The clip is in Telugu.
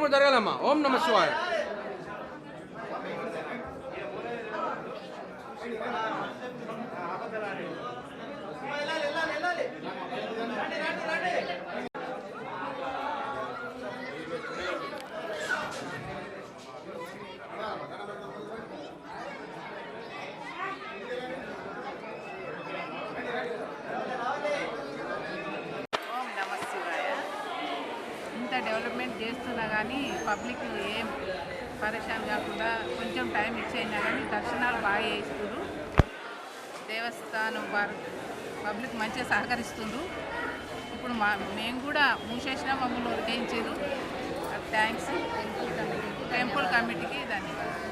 కార్యక్రమం జరగాలమ్మా. ఓం నమ శివాయ ఓం నమ శివాయ ఇంత డెవలప్మెంట్ చేస్తున్నా కానీ పబ్లిక్ ఏం పరేషాన్ కాకుండా కొంచెం టైం ఇచ్చేయినా కానీ దర్శనాలు బాగా చేస్తున్నారు దేవస్థానం పబ్లిక్ మంచిగా సహకరిస్తుండ్రు. ఇప్పుడు మా మేము కూడా మూసేసిన మమ్మల్ని ఉద్దేశించారు థ్యాంక్స్. టెంపుల్ కమిటీకి ధన్యవాదాలు.